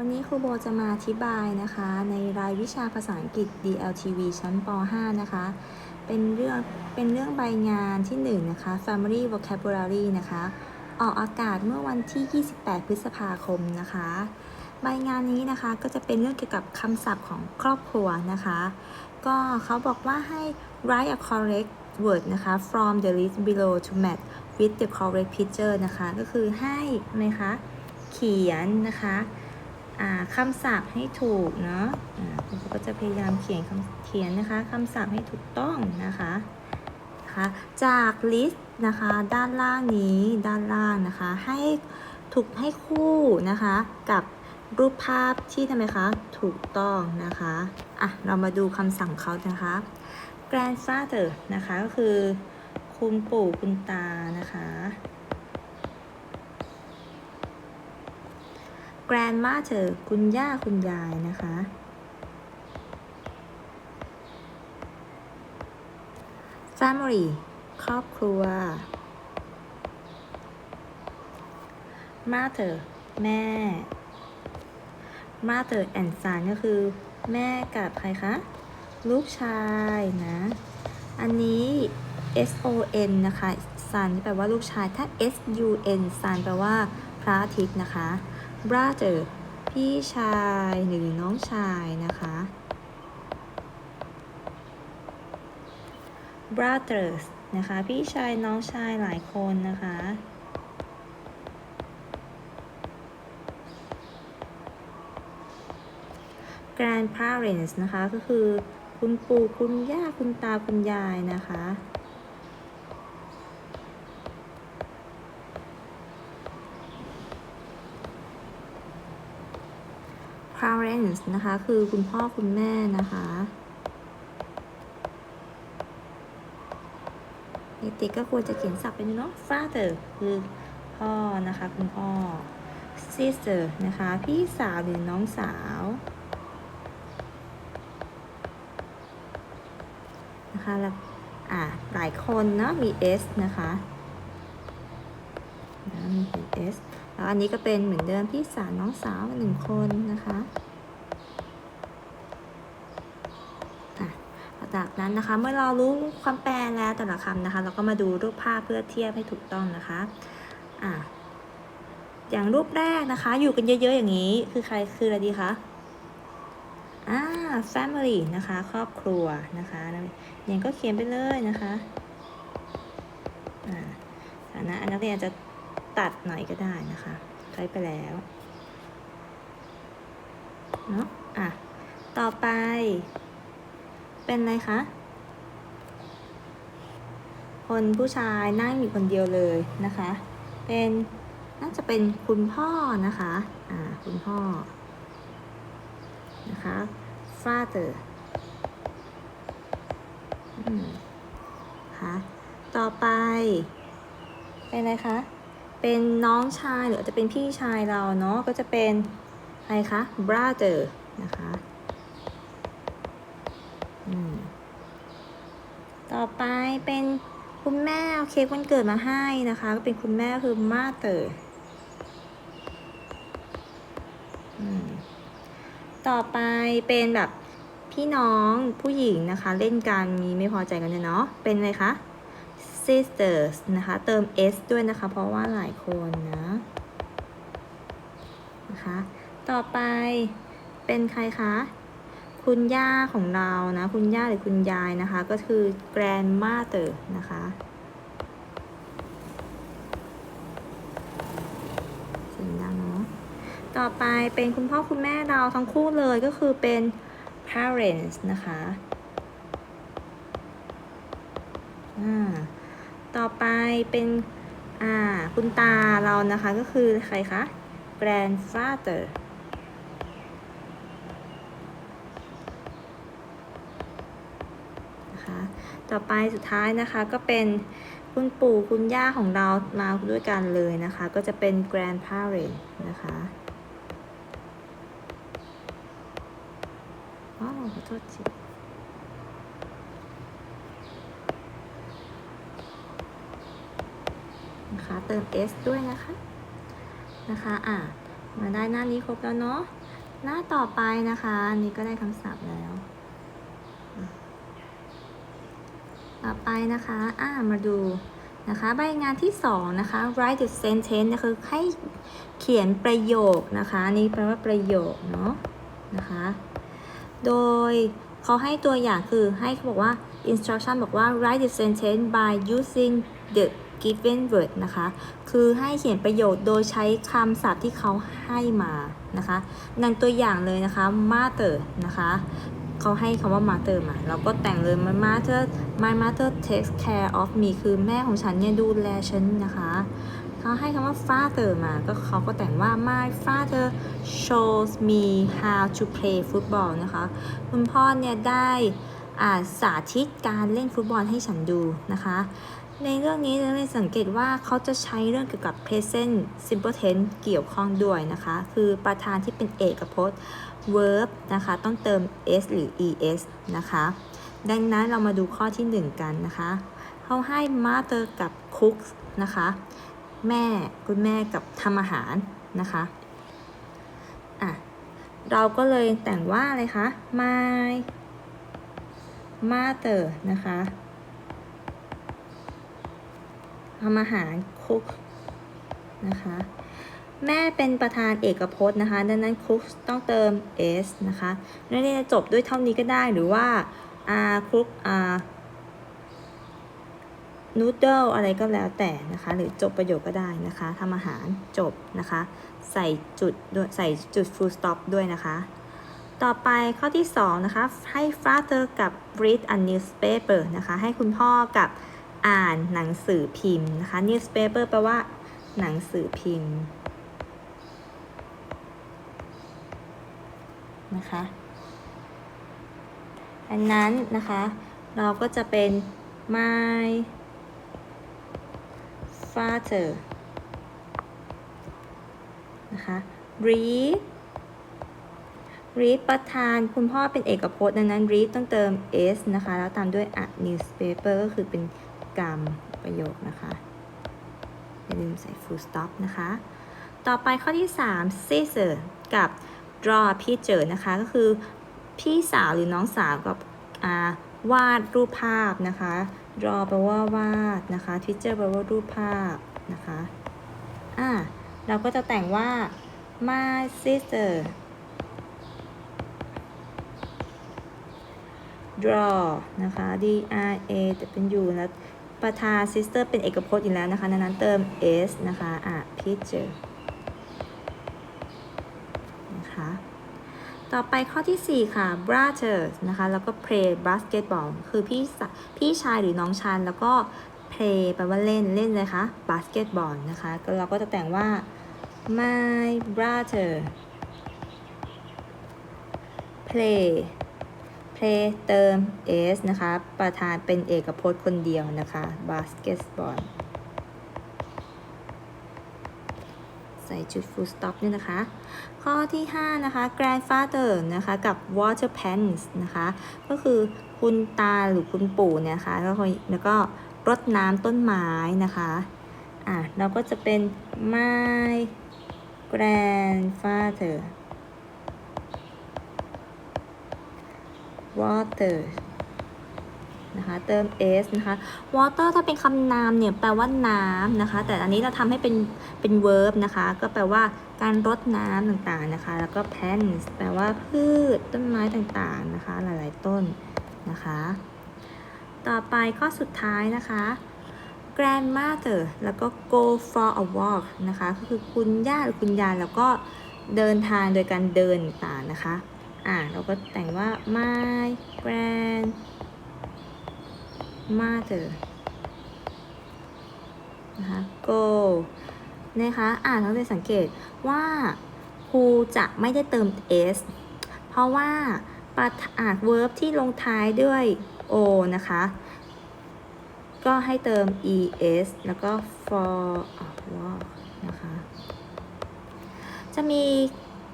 วันนี้ครูโบจะมาอธิบายนะคะ ในรายวิชาภาษาอังกฤษ DLTV ชั้นป .5 นะคะ เป็นเรื่องเป็นเรื่องใบงานที่1นะคะ Family Vocabulary นะคะ ออกอากาศเมื่อวันที่ 28 พฤษภาคมนะคะ ใบงานนี้นะคะก็จะเป็นเรื่องเกี่ยวกับคำศัพท์ของครอบครัวนะคะ ก็เขาบอกว่าให้ write a correct word นะคะ from the list below to match with the correct picture นะคะ ก็คือให้นะคะ เขียนนะคะ คำศัพท์ให้ถูกเนาะอ่าคุณครูก็จะพยายามเขียนคำเขียนนะคะคำศัพท์ให้ถูกต้องนะคะนะคะจากลิสต์นะคะด้านล่างนี้ด้านล่างนะคะให้ถูกให้คู่นะคะกับรูปภาพที่ทำไมคะถูกต้องนะคะอะเรามาดูคำสั่งเขานะคะ grandfather นะคะก็คือคุณปู่คุณตานะคะ grandmother คุณย่าคุณยายนะคะ family ครอบครัว mother แม่ mother and son ก็คือ แม่กับใครคะ ลูกชายนะ อันนี้ S O N นะคะ son แปลว่าลูกชาย ถ้า S U N son แปลว่าพระอาทิตย์นะคะ brother พี่ชายหรือน้องชายนะคะ brothers นะคะ พี่ชายน้องชายหลายคนนะคะ grandparents นะคะ ก็คือคุณปู่คุณย่าคุณตาคุณยายนะคะ parents นะคะ คือคุณพ่อคุณแม่นะคะ เด็กๆก็ควรจะเขียนศัพท์เป็นเนาะ father คือพ่อนะคะ คุณพ่อ sister นะคะ พี่สาวหรือน้องสาวนะคะแล้วอ่าหลายคนเนาะมี S นะคะมี S อันนี้ก็เป็นเหมือนเดิมพี่สาวน้องสาวหนึ่งคนนะคะอะจากนั้นนะคะเมื่อเรารู้ความแปลแล้วแต่ละคำนะคะ เราก็มาดูรูปภาพเพื่อเทียบให้ถูกต้องนะคะอะอย่างรูปแรกนะคะ อยู่กันเยอะๆอย่างนี้ คือใครคืออะไรดีคะอ่า family นะคะ ครอบครัวนะคะเนี่ยก็เขียนไปเลยนะคะอ่าฐานะนักเรียนจะ ตัดหน่อยก็ได้นะคะใช้ไปแล้วเนาะอะ ต่อไป เป็นอะไรคะ คนผู้ชายนั่งอยู่คนเดียวเลยนะคะ เป็นน่าจะเป็นคุณพ่อนะคะ อ่า คุณพ่อ นะคะ father อืมค่ะ ต่อไป เป็นอะไรคะ เป็นน้องชายหรืออาจจะเป็นพี่ชายเราเนาะก็จะเป็นอะไรคะ brother นะคะอืมต่อไปเป็นคุณแม่เอาเค้กวันเกิดมาให้นะคะ ก็เป็นคุณแม่คือ mother อืมต่อไปเป็นแบบพี่น้องผู้หญิงนะคะ เล่นกันมีไม่พอใจกันเนาะเป็นอะไรคะ sisters นะคะ เติม s ด้วยนะคะ เพราะว่าหลายคนนะนะคะ ต่อไปเป็นใครคะ คุณย่าของเรานะ คุณย่าหรือคุณยายนะคะ ก็คือ grandmother นะคะเสียงดังเนาะต่อไปเป็นคุณพ่อคุณแม่เราทั้งคู่เลยก็คือเป็น parents นะคะ อ่า ต่อไปเป็นอ่าคุณตาเรานะคะก็คือใครคะ grandfather นะคะต่อไปสุดท้ายนะคะก็เป็นคุณปู่คุณย่าของเรามาด้วยกันเลยนะคะ ก็จะเป็น grandparent นะคะอ๋อขอโทษที นะคะ เติม s ด้วยนะคะ นะคะ อะ มาได้หน้านี้ครบแล้วเนาะ หน้าต่อไปนะคะ อันนี้ก็ได้คำศัพท์แล้ว ต่อไปนะคะ อ่ามาดูนะคะ ใบงานที่สองนะคะ write the sentence นะคะให้เขียนประโยคนะคะนนี่แปลว่าประโยคเนาะ นะคะ โดยเขาให้ตัวอย่างคือให้เขาบอกว่า instruction บอกว่า write the sentence by using the given word นะคะ คือให้เขียนประโยคโดยใช้คำศัพท์ที่เขาให้มานะคะนันตัวอย่างเลยนะคะ mother นะคะเขาให้คำว่า mother มา เราก็แต่งเลย my mother my mother takes care of me คือแม่ของฉันเนี่ยดูแลฉันนะคะเขาให้คำว่า father มา ก็เขาก็แต่งว่า my father shows me how to play football นะคะ คุณพ่อเนี่ยได้อ่าสาธิตการเล่นฟุตบอลให้ฉันดูนะคะ ในเรื่องนี้เราเลยสังเกตว่าเขาจะใช้เรื่องเกี่ยวกับ present simple tense เกี่ยวข้องด้วยนะคะ คือประธานที่เป็นเอกพจน์ verb นะคะ ต้องเติม s หรือ es นะคะ ดังนั้นเรามาดูข้อที่ 1 กันนะคะเขาให้ mother กับ cook นะคะ แม่คุณแม่กับทำอาหารนะคะอะเราก็เลยแต่งว่าอะไรคะ my mother นะคะ ทำอาหาร cook นะคะ แม่เป็นประธานเอกพจน์นะคะ ดังนั้น cook ต้องเติม s นะคะนักเรียนจะจบด้วยเท่านี้ก็ได้หรือว่า r cook r noodle อะไรก็แล้วแต่นะคะ หรือจบประโยคก็ได้นะคะทำอาหารจบนะคะ ใส่จุดด้วยใส่จุด full stop ด้วยนะคะ ต่อไปข้อที่ 2 นะคะ ให้ father กับ read a newspaper นะคะ ให้คุณพ่อกับ อ่านหนังสือพิมพ์นะคะ newspaper แปลว่า หนังสือพิมพ์นะคะอันนั้นนะคะ เราก็จะเป็น my father นะคะ read read ประธานคุณพ่อเป็นเอกพจน์ดังนั้น read ต้องเติม s นะคะ แล้วตามด้วย a newspaper ก็คือเป็น กรรมประโยคนะคะอย่าลืมใส่ full stop นะคะ ต่อไปข้อที่ 3 sister กับ draw picture นะคะ ก็คือพี่สาวหรือน้องสาวกับวาดรูปภาพนะคะ draw แปลว่าวาดนะคะ picture แปลว่ารูปภาพนะคะอ่าเราก็จะแต่งว่า my sister draw นะคะ d r a แต่เป็น u แล้ว ประธาน sister เป็นเอกพจน์อยู่แล้วนะคะดังนั้นเติม s นะคะอะ picture นะคะต่อไปข้อที่ 4 ค่ะ brother นะคะ แล้วก็ play basketball คือพี่พี่ชายหรือน้องชาย แล้วก็ play แปลว่าเล่น เล่นเลยคะ basketball นะคะ ก็เราก็จะแต่งว่า my brother play play เติม s นะคะ ประธานเป็นเอกพจน์คนเดียวนะคะ basketball ใส่จุด full stop เนี่ยนะคะ ข้อที่ 5 นะคะ grandfather นะคะ กับ water pans นะคะ ก็คือคุณตาหรือคุณปู่เนี่ยนะคะแล้วก็แล้วก็รดน้ำต้นไม้นะคะ อะ เราก็จะเป็น my grandfather water นะคะ เติม s นะคะ water ถ้าเป็นคำนามเนี่ยแปลว่าน้ำนะคะ แต่อันนี้เราทำให้เป็น เป็น verb นะคะ ก็แปลว่าการรดน้ำต่างๆนะคะ แล้วก็ plants แปลว่าพืชต้นไม้ต่างๆนะคะ หลายๆต้นนะคะ ต่อไปข้อสุดท้ายนะคะ grandmother แล้วก็ go for a walk นะคะ ก็คือคุณย่าหรือคุณยายแล้วก็เดินทางโดยการเดินต่างนะคะ อ่าเราก็แต่งว่า my grand mother นะคะ go นะคะอ่านเราจะสังเกตว่าครูจะไม่ได้เติม s เพราะว่าประอาจ verb ที่ลงท้ายด้วย o นะคะ ก็ให้เติม es แล้วก็ for นะคะ จะมี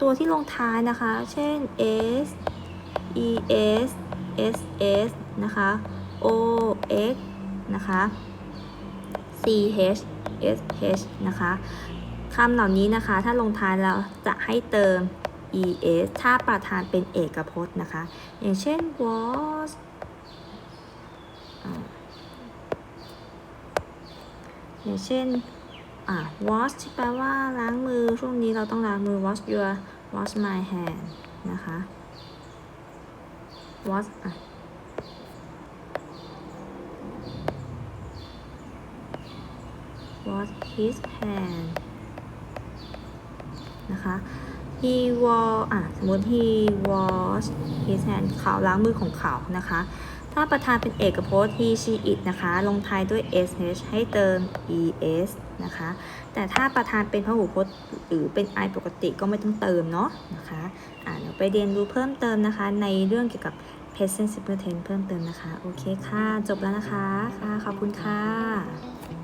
ตัวที่ลงท้ายนะคะ เช่น s es ss นะคะ o x นะคะ ch sh นะคะคำเหล่านี้นะคะ ถ้าลงท้ายแล้วจะให้เติม es ถ้าประธานเป็นเอกพจน์นะคะ อย่างเช่น was อ่าอย่างเช่น อะ wash ที่แปลว่าล้างมือ ช่วงนี้เราต้องล้างมือ wash your wash my hand นะคะ wash อะ wash his hand นะคะ he was อะ สมมติ he wash his hand เขาล้างมือของเขานะคะ ถ้าประธานเป็นเอกพจน์ he she it นะคะ ลงท้ายด้วย sh ให้เติม es นะคะ แต่ถ้าประธานเป็นพหูพจน์ หรือเป็น i ปกติก็ไม่ต้องเติมเนาะนะคะอ่าเดี๋ยวไปเรียนรู้เพิ่มเติมนะคะ ในเรื่องเกี่ยวกับ present simple tense เพิ่มเติมนะคะ โอเคค่ะ จบแล้วนะคะค่ะขอบคุณค่ะ